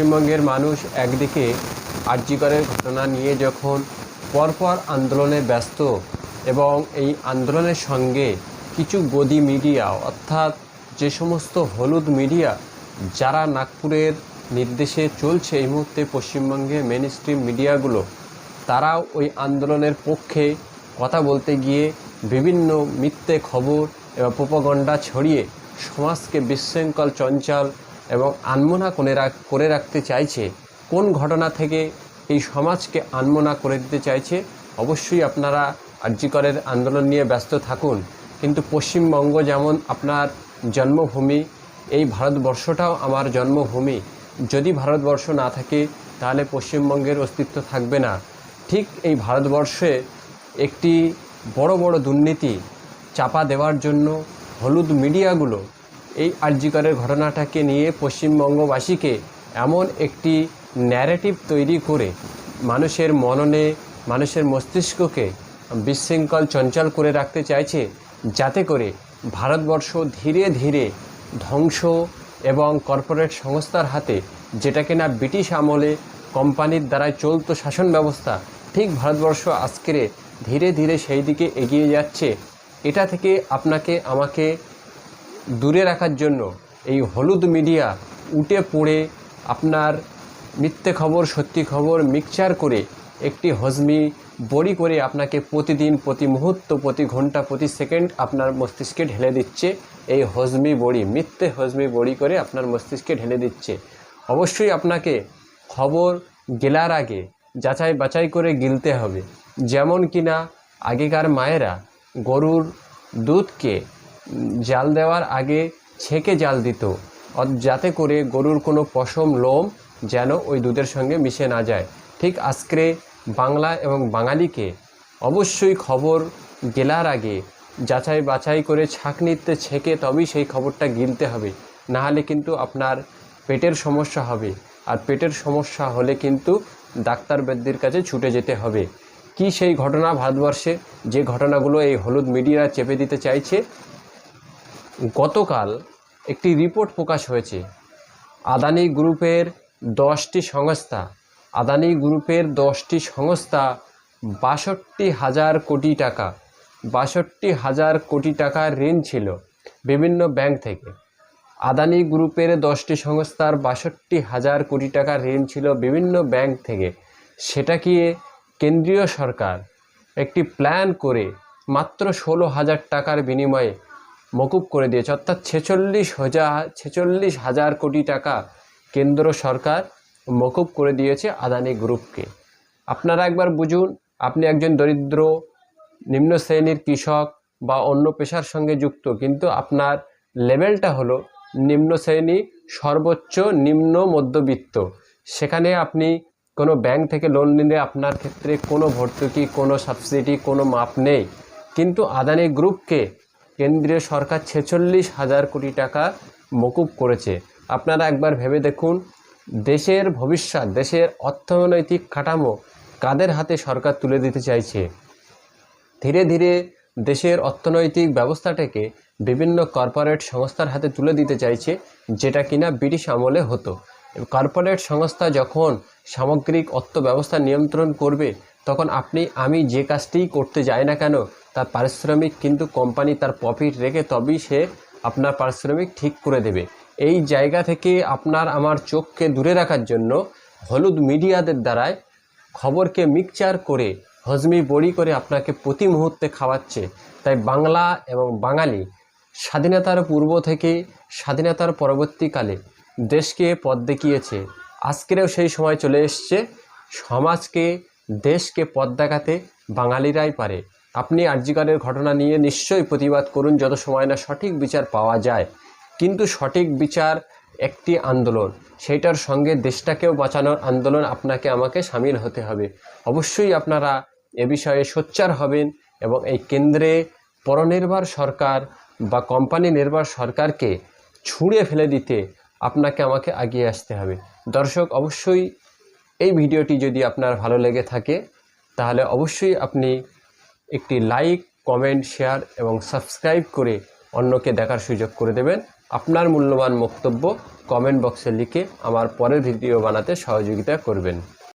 পশ্চিমবঙ্গের মানুষ একদিকে আর্যিকরের ঘটনা নিয়ে যখন পরপর আন্দোলনে ব্যস্ত এবং এই আন্দোলনের সঙ্গে কিছু গদি মিডিয়া, অর্থাৎ যে সমস্ত হলুদ মিডিয়া, যারা নাগপুরের নির্দেশে চলছে এই মুহূর্তে পশ্চিমবঙ্গের মেন স্ট্রিম মিডিয়াগুলো, তারাও ওই আন্দোলনের পক্ষে কথা বলতে গিয়ে বিভিন্ন মিথ্যে খবর এবং প্রোপাগণ্ডা ছড়িয়ে সমাজকে বিশৃঙ্খল, চঞ্চল এবং আনমনা করে করে রাখতে চাইছে, কোন ঘটনা থেকে এই সমাজকে আনমনা করে দিতে চাইছে, অবশ্যই আপনারা আর্যিকরের আন্দোলন নিয়ে ব্যস্ত থাকুন। কিন্তু পশ্চিমবঙ্গ যেমন আপনার জন্মভূমি, এই ভারতবর্ষটাও আমার জন্মভূমি। যদি ভারতবর্ষ না থাকে, তাহলে পশ্চিমবঙ্গের অস্তিত্ব থাকবে না। ঠিক এই ভারতবর্ষে একটি বড় বড় দুর্নীতি চাপা দেওয়ার জন্য হলুদ মিডিয়াগুলো এই আর্যিকরের ঘটনাটাকে নিয়ে পশ্চিমবঙ্গবাসীকে এমন একটি ন্যারেটিভ তৈরি করে মানুষের মননে, মানুষের মস্তিষ্ককে বিশৃঙ্খল, চঞ্চল করে রাখতে চাইছে, যাতে করে ভারতবর্ষ ধীরে ধীরে ধ্বংস এবং কর্পোরেট সংস্থার হাতে যেটা কিনা ব্রিটিশ আমলে কোম্পানির দ্বারাই চলতো শাসন ব্যবস্থা, ঠিক ভারতবর্ষ আজকের ধীরে ধীরে সেই দিকে এগিয়ে যাচ্ছে। এটা থেকে আপনাকে, আমাকে দূরে রাখার জন্য এই হলুদ মিডিয়া উঠে পড়ে আপনার মিথ্যে খবর, সত্যি খবর মিক্সচার করে একটি হজমি বড়ি করে আপনাকে প্রতিদিন, প্রতি মুহূর্ত, প্রতি ঘণ্টা, প্রতি সেকেন্ড আপনার মস্তিষ্কে ঢেলে দিচ্ছে। এই হজমি বড়ি, মিথ্যে হজমি বড়ি করে আপনার মস্তিষ্কে ঢেলে দিচ্ছে। অবশ্যই আপনাকে খবর গেলার আগে যাচাই বাছাই করে গিলতে হবে। যেমন কিনা আগেকার মায়েরা গরুর দুধকে জাল দেওয়ার আগে ছেঁকে জাল দিত। যাতে করে গরুর কোনো পশম লোম যেন ওই দুধের সঙ্গে মিশে না যায়। ঠিক আজকে বাংলা এবং বাঙালিকে অবশ্যই খবর গেলার আগে যাচাই বাছাই করে ছাঁকনিতে ছেঁকে তবেই সেই খবরটা গিলতে হবে। না হলে কিন্তু আপনার পেটের সমস্যা হবে। আর পেটের সমস্যা হলে কিন্তু ডাক্তার বৈদ্যের কাছে ছুটে যেতে হবে। কি সেই ঘটনা ভারতবর্ষে? যে ঘটনাগুলো এই হলুদ মিডিয়া চেপে দিতে চাইছে গতকাল একটি রিপোর্ট প্রকাশ হয়েছে। আদানি গ্রুপের দশটি সংস্থা, আদানি গ্রুপের দশটি সংস্থা বাষট্টি হাজার কোটি টাকা, বাষট্টি হাজার কোটি টাকার ঋণ ছিল বিভিন্ন ব্যাংক থেকে। আদানি গ্রুপের দশটি সংস্থার বাষট্টি হাজার কোটি টাকার ঋণ ছিল বিভিন্ন ব্যাংক থেকে। সেটাকে কেন্দ্রীয় সরকার একটি প্ল্যান করে মাত্র ষোলো হাজার টাকার বিনিময়ে মকুব করে দিয়েছে। অর্থাৎ ছেচল্লিশ হাজার ছেচল্লিশ হাজার কোটি টাকা কেন্দ্র সরকার মকুব করে দিয়েছে আদানি গ্রুপকে। আপনারা একবার বুঝুন, আপনি একজন দরিদ্র, নিম্ন শ্রেণির কৃষক বা অন্য পেশার সঙ্গে যুক্ত, কিন্তু আপনার লেভেলটা হলো নিম্ন শ্রেণি, সর্বোচ্চ নিম্ন মধ্যবিত্ত। সেখানে আপনি কোনো ব্যাংক থেকে লোন নিলে আপনার ক্ষেত্রে কোনো ভর্তুকি, কোনো সাবসিডি, কোনো মাপ নেই। কিন্তু আদানি গ্রুপকে কেন্দ্রীয় সরকার ছেচল্লিশ হাজার কোটি টাকা মকুব করেছে। আপনারা একবার ভেবে দেখুন, দেশের ভবিষ্যৎ, দেশের অর্থনৈতিক কাঠামো কাদের হাতে সরকার তুলে দিতে চাইছে? ধীরে ধীরে দেশের অর্থনৈতিক ব্যবস্থাটাকে বিভিন্ন কর্পোরেট সংস্থার হাতে তুলে দিতে চাইছে, যেটা কিনা ব্রিটিশ আমলে হতো। কর্পোরেট সংস্থা যখন সামগ্রিক অর্থ ব্যবস্থা নিয়ন্ত্রণ করবে, তখন আপনি, আমি যে কাজটিই করতে যাই না কেন তার পারিশ্রমিক কিন্তু কোম্পানি তার প্রফিট রেখে তবেই সে আপনার পারিশ্রমিক ঠিক করে দেবে। এই জায়গা থেকে আপনার আমার চোখকে দূরে রাখার জন্য হলুদ মিডিয়াদের দ্বারায় খবরকে মিক্সচার করে, হজমি বড়ি করে আপনাকে প্রতি মুহূর্তে খাওয়াচ্ছে। তাই বাংলা এবং বাঙালি স্বাধীনতার পূর্ব থেকে স্বাধীনতার পরবর্তীকালে দেশকে পথ দেখিয়েছে। আজকেরও সেই সময় চলে এসছে। সমাজকে, দেশকে পথ দেখাতে বাঙালিরাই পারে। আপনি আর্যিকারের ঘটনা নিয়ে নিশ্চয়ই প্রতিবাদ করুন যত সময় না সঠিক বিচার পাওয়া যায়। কিন্তু সঠিক বিচার একটি আন্দোলন, সেইটার সঙ্গে দেশটাকেও বাঁচানোর আন্দোলন আপনাকে আমাকে সামিল হতে হবে। অবশ্যই আপনারা এ বিষয়ে সোচ্চার হবেন এবং এই কেন্দ্রে পরনির্ভর সরকার বা কোম্পানি নির্ভর সরকারকে ছুঁড়ে ফেলে দিতে আপনাকে আমাকে এগিয়ে আসতে হবে। দর্শক, অবশ্যই এই ভিডিওটি যদি আপনার ভালো লেগে থাকে, তাহলে অবশ্যই আপনি একটি লাইক, কমেন্ট, শেয়ার এবং সাবস্ক্রাইব করে অন্যকে দেখার সুযোগ করে দেবেন। আপনার মূল্যবান বক্তব্য কমেন্ট বক্সে লিখে আমার পরের ভিডিও বানাতে সহযোগিতা করবেন।